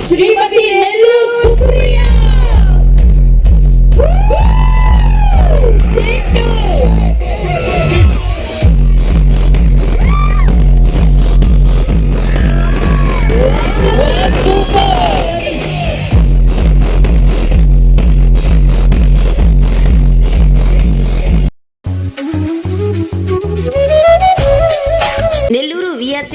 శ్రీమతి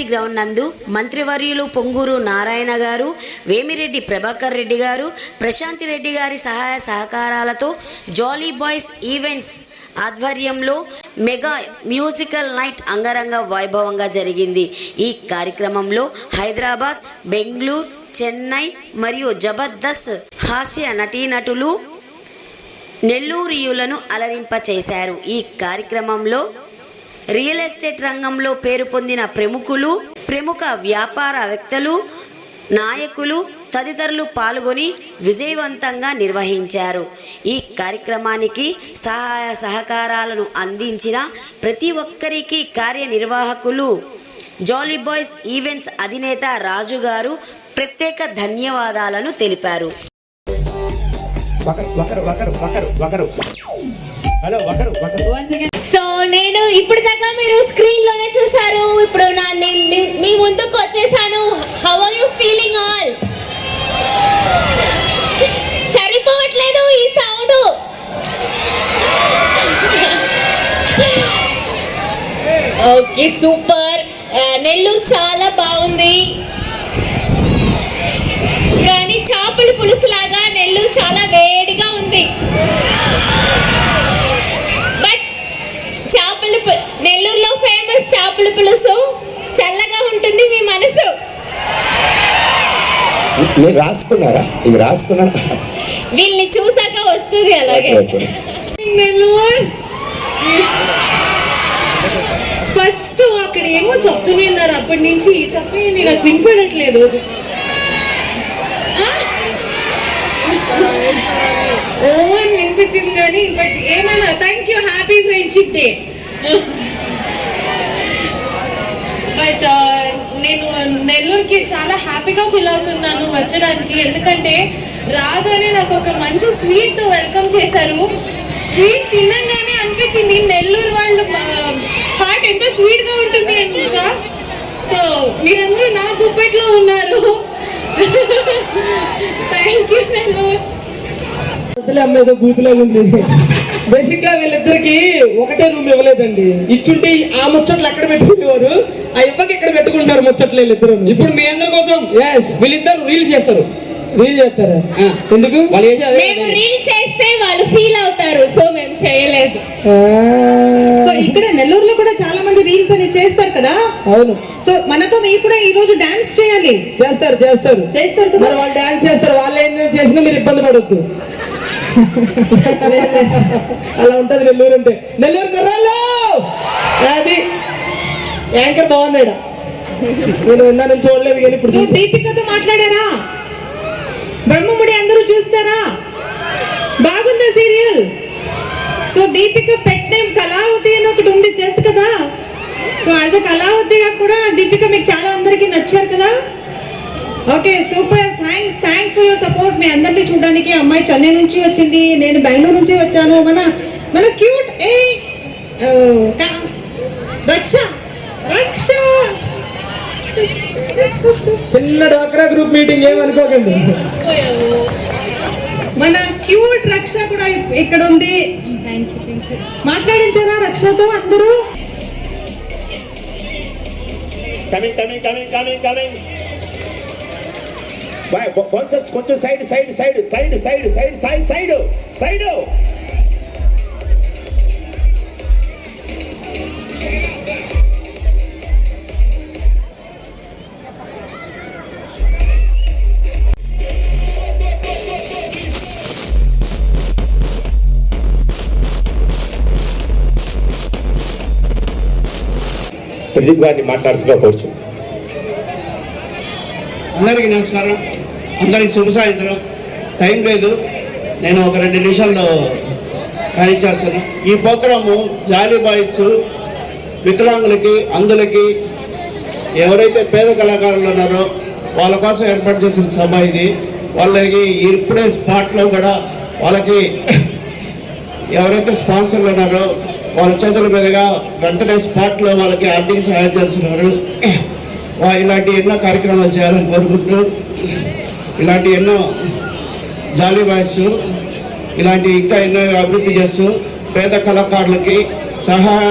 ground నందు మంత్రివర్యులు పొంగూరు నారాయణ గారు వేమిరెడ్డి ప్రభాకర్ రెడ్డి గారు ప్రశాంతి రెడ్డి గారి సహాయ సహకారాలతో జాలీ బాయ్స్ ఈవెంట్స్ ఆధ్వర్యంలో మెగా మ్యూజికల్ నైట్ అంగరంగ వైభవంగా జరిగింది. ఈ కార్యక్రమంలో హైదరాబాద్ బెంగళూరు చెన్నై మరియు జబర్దస్త్ హాస్య నటీనటులు నెల్లూరియులను అలరింపచేశారు. ఈ కార్యక్రమంలో రియల్ ఎస్టేట్ రంగంలో పేరు పొందిన ప్రముఖులు ప్రముఖ వ్యాపారవేత్తలు నాయకులు తదితరులు పాల్గొని విజయవంతంగా నిర్వహించారు. ఈ కార్యక్రమానికి సహాయ సహకారాలను అందించిన ప్రతి ఒక్కరికి కార్యనిర్వాహకులు జాలీ బాయ్స్ ఈవెంట్స్ అధినేత రాజు గారు ప్రత్యేక ధన్యవాదాలను తెలిపారు. హలో ఒకరు సో నేను ఇప్పుడు దాకా మీరు స్క్రీన్లోనే చూసారు ఇప్పుడు నా నేను మీ- ముందుకు వచ్చేసాను. How are you feeling all సరిపోవట్లేదు ఈ సౌండ్ ఓకే సూపర్ నెల్లూరు చాలా బాగుంది. కానీ చేపల పులుసు చేపల పులుసు చల్లగా ఉంటుంది మీ మనసు. మీరు రాసుకున్నారా? ఇది రాసుకున్నారా? వీళ్ళని చూసాక వస్తుంది అలాగే. ఫస్ట్ అక్కడ ఏమో చెప్తూనే ఉన్నారు అప్పటి నుంచి చెప్పండి నాకు వినపడట్లేదు. ఆ? ఓ అని వినిపించింది కానీ బట్ ఏమన్నా thank you happy friendship day but నేను నెల్లూరుకి చాలా హ్యాపీగా ఫీల్ అవుతున్నాను వచ్చడానికి. ఎందుకంటే రాగానే నాకు ఒక మంచి స్వీట్ వెల్కమ్ చేశారు. స్వీట్ తినగానే అనిపించింది. నెల్లూరు వాళ్ళు హార్ట్ ఎంత స్వీట్గా ఉంటుంది ఎందుకంటే సో మీరందరూ నా గుప్పెట్లో ఉన్నారు. Thank you Nellore. బూతులే అమ్మేదో ఉంది. బేసిక్గా వీళ్ళిద్దరికి ఒకటే రూమ్ ఇవ్వలేదండి. ఇచ్చుంటే ఆ ముచ్చట్లు ఎక్కడ పెట్టుకునేవారు? ఆ ఇవ్వకి ఎక్కడ పెట్టుకుంటారు ముచ్చట్లు వీళ్ళిద్దరు ఇప్పుడు మీ అందరి కోసం ఎస్ వీళ్ళిద్దరు రీల్స్ చేస్తారు. రీల్ చేస్తారా? ఎందుకు? వాళ్ళు మేము రీల్ చేస్తే వాళ్ళు ఫీల్ అవుతారు సో మేము చేయలేదు. సో ఇక్కడ నెల్లూరులో కూడా చాలా మంది రీల్స్ అని చేస్తారు కదా? అవును. సో మనతో మీరు కూడా ఈ రోజు డాన్స్ చేయాలి. చేస్తారు చేస్తారు. చేస్తారు కదా? మరి వాళ్ళు డాన్స్ చేస్తారు. వాళ్ళు ఏం చేసినా మీరు ఇబ్బంది పడొద్దు. అలా ఉంటది నెల్లూరు అంటే. నెల్లూరు కుర్రాళ్ళు! అది యాంకర్ బాగుంది ఈడ. నేను విన్నా నేను చూడలేదు కానీ ఇప్పుడు. దీపికతో మాట్లాడారా? బ్రహ్మముడి అందరూ చూస్తారా? బాగుందా serial? So Deepika pet name Kalavathi అని ఒకటి ఉంది తెలుసు కదా? సో యాజ్ అ కళావతిగా కూడా దీపిక మీకు చాలా అందరికీ నచ్చారు కదా? Okay super. Thanks thanks for your support. మీ అందరినీ చూడడానికి అమ్మాయి చెన్నై నుంచి వచ్చింది నేను బెంగళూరు నుంచి వచ్చాను. మన మన క్యూట్ ఏ రక్ష రక్ష. చిన్న డ్వాక్రా గ్రూప్ మీటింగ్ ఏమనుకోకండి మన క్యూట్ రక్ష కూడా ఇక్కడ ఉంది. మాట్లాడించారా రక్షతో అందరూ? Coming coming coming coming coming కొంచెం కొంచెం side side side side side side side side side. Pradeep గారిని మాట్లాడుతుగా కోరుచు అందరికీ నమస్కారం. అందరికి శుభ సాయంత్రం. టైం లేదు. నేను ఒక రెండు నిమిషాల్లో కానిచ్చేస్తాను. ఈ ప్రోగ్రాము జాలీ బాయ్స్ వికలాంగులకి అందులకి ఎవరైతే పేద కళాకారులు ఉన్నారో వాళ్ళ కోసం ఏర్పాటు చేసిన సభ ఇది. వాళ్ళకి ఇప్పుడే స్పాట్లో కూడా వాళ్ళకి ఎవరైతే స్పాన్సర్లు ఉన్నారో వాళ్ళ చేతుల మీదుగా వెంటనే స్పాట్లో వాళ్ళకి ఆర్థిక సహాయం చేస్తున్నారు. ఇలాంటి ఎన్నో కార్యక్రమాలు చేయాలని కోరుకుంటూ ఇలాంటి ఎన్నో జాలీ బాయ్స్ ఇలాంటి ఇంకా ఎన్నో అభివృద్ధి చేస్తూ పేద కళాకారులకి సహాయ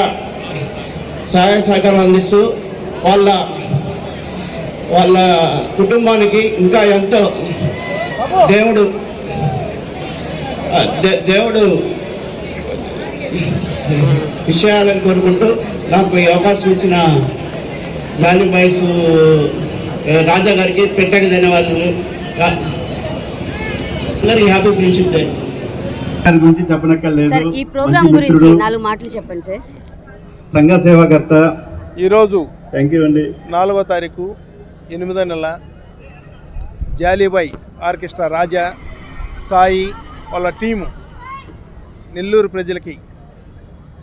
సహాయ సహకారాలు అందిస్తూ వాళ్ళ వాళ్ళ కుటుంబానికి ఇంకా ఎంతో దేవుడు దే- దేవుడు విషయాలను కోరుకుంటూ నాకు ఈ అవకాశం ఇచ్చిన జాలి బాయ్స్ రాజా గారికి ప్రత్యేక ధన్యవాదాలు. హ్యాపీ ఫ్రెండ్షిప్ డే గారి గురించి చెప్పనక్కర్లేదు. సార్ ఈ ప్రోగ్రామ్ గురించి మిత్రుడు, నాలుగు మాటలు చెప్పండి సార్. సంఘ సేవాకర్త. ఈరోజు థ్యాంక్ యూ అండి. నాలుగో తారీఖు ఎనిమిదో నెల జాలీబాయ్ ఆర్కెస్ట్రా రాజా సాయి వాళ్ళ టీము నెల్లూరు ప్రజలకి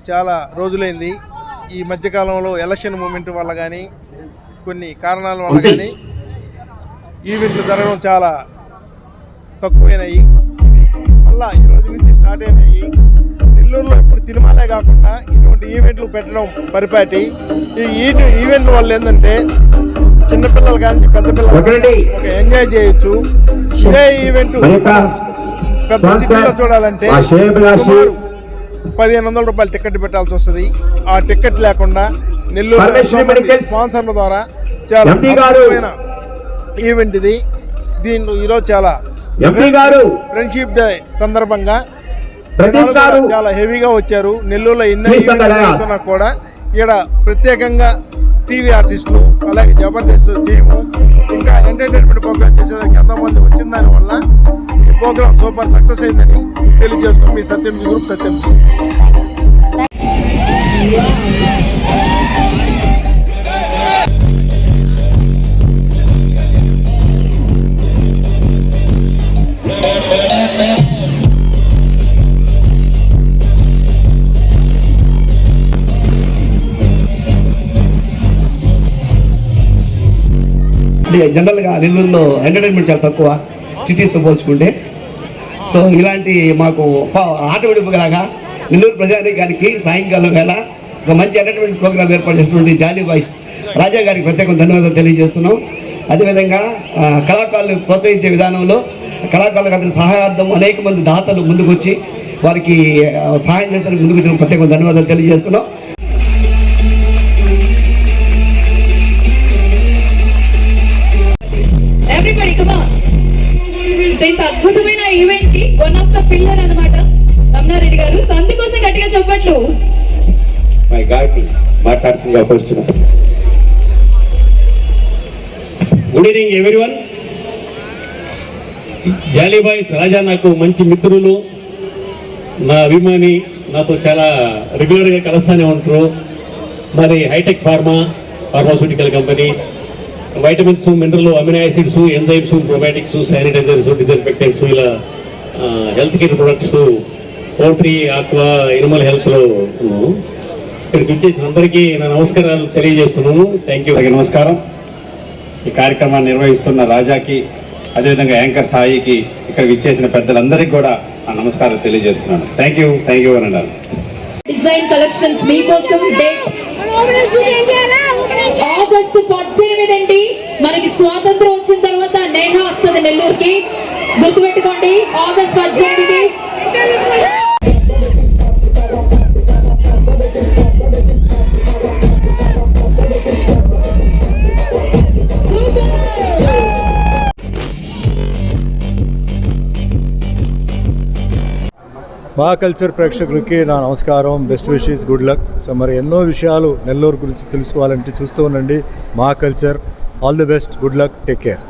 చాలా రోజులైంది. ఈ మధ్యకాలంలో ఎలక్షన్ మూమెంట్ వల్ల కానీ కొన్ని కారణాల వల్ల కానీ ఈవెంట్లు జరగడం చాలా తక్కువైనాయి. మళ్ళా ఈ రోజు నుంచి స్టార్ట్ అయినాయి. నెల్లూరులో ఇప్పుడు సినిమాలే కాకుండా ఇటువంటి ఈవెంట్లు పెట్టడం పరిపాటి. ఈ ఈవెంట్ వల్ల ఏంటంటే చిన్నపిల్లలు కానీ పెద్ద పిల్లలు ఒక ఎంజాయ్ చేయొచ్చు. ఇదే ఈవెంట్ పెద్ద సిటీలో చూడాలంటే పదిహేను వందల రూపాయలు టికెట్ పెట్టాల్సి వస్తుంది. ఆ టికెట్ లేకుండా నెల్లూరు స్పాన్సర్ల ద్వారా చాలా ఈవెంట్ ఇది దీంట్లో ఈరోజు చాలా ఫ్రెండ్షిప్ డే సందర్భంగా చాలా హెవీగా వచ్చారు. నెల్లూరులో ఎన్నో కూడా ఇక్కడ ప్రత్యేకంగా టీవీ ఆర్టిస్టులు అలాగే జబర్దస్త్ టీము ఇంకా ఎంటర్టైన్మెంట్ ప్రోగ్రామ్ చేసేదానికి ఎంతోమంది వచ్చిన దాని వల్ల ఈ ప్రోగ్రామ్ సూపర్ సక్సెస్ అయిందని తెలియజేస్తూ మీ సత్యం గ్రూప్ సత్యం అంటే జనరల్గా నెల్లూరులో ఎంటర్టైన్మెంట్ చాలా తక్కువ సిటీస్తో పోల్చుకుంటే. సో ఇలాంటి మాకు ఆట విడుపులాగా నెల్లూరు ప్రజానీకానికి సాయంకాలం వేళ ఒక మంచి ఎంటర్టైన్మెంట్ ప్రోగ్రామ్ ఏర్పాటు చేసినటువంటి జాలీ బాయ్స్ రాజా గారికి ప్రత్యేక ధన్యవాదాలు తెలియజేస్తున్నాం. అదేవిధంగా కళాకారులు ప్రోత్సహించే విధానంలో కళాకారులకు అతని సహాయార్థం అనేక మంది దాతలు ముందుకొచ్చి వారికి సహాయం చేస్తానికి ముందుకు వచ్చిన ప్రత్యేక ధన్యవాదాలు తెలియజేస్తున్నాం. ఇంత అద్భుతమైన ఈవెంట్కి వన్ ఆఫ్ ద పిల్లర్ అనమాట రమణారెడ్డి గారు. సంధి కోసం గట్టిగా చెప్పట్లు. మై గాడ్ మాట్లాడుతుంది opportunity good evening everyone jolly boys Raja నాకు మంచి మిత్రులు. నా అభిమాని నాతో చాలా రెగ్యులర్గా కలుస్తూనే ఉంటారు. మరి hitech pharma pharmaceutical company vitamins mineral amino acids enzymes probiotics sanitisers disinfectants ఇలా health care products poultry aqua animal హెల్త్లో ఇక్కడికి వచ్చేసిన అందరికీ నా నమస్కారాలు తెలియజేస్తున్నాను థ్యాంక్ యూ నమస్కారం. ఈ కార్యక్రమాన్ని నిర్వహిస్తున్న రాజాకి అదేవిధంగా యాంకర్ సాయికి ఇక్కడ విచ్చేసిన పెద్దలందరికీ కూడా ఆ నమస్కారం తెలియజేస్తున్నాను. థ్యాంక్ యూ థ్యాంక్ యూ అని అన్నారు డిజైన్ కలెక్షన్స్ మీకోసం డేట్ తర్వాత వస్తుంది నెల్లూరుకి. గుర్తుపెట్టుకోండి ఆగస్ట్ పద్దెనిమిది. మా కల్చర్ ప్రేక్షకులకి నా నమస్కారం. Best wishes good luck. So మరి ఎన్నో విషయాలు నెల్లూరు గురించి తెలుసుకోవాలంటే చూస్తూ ఉండండి. మా culture all the best good luck take care.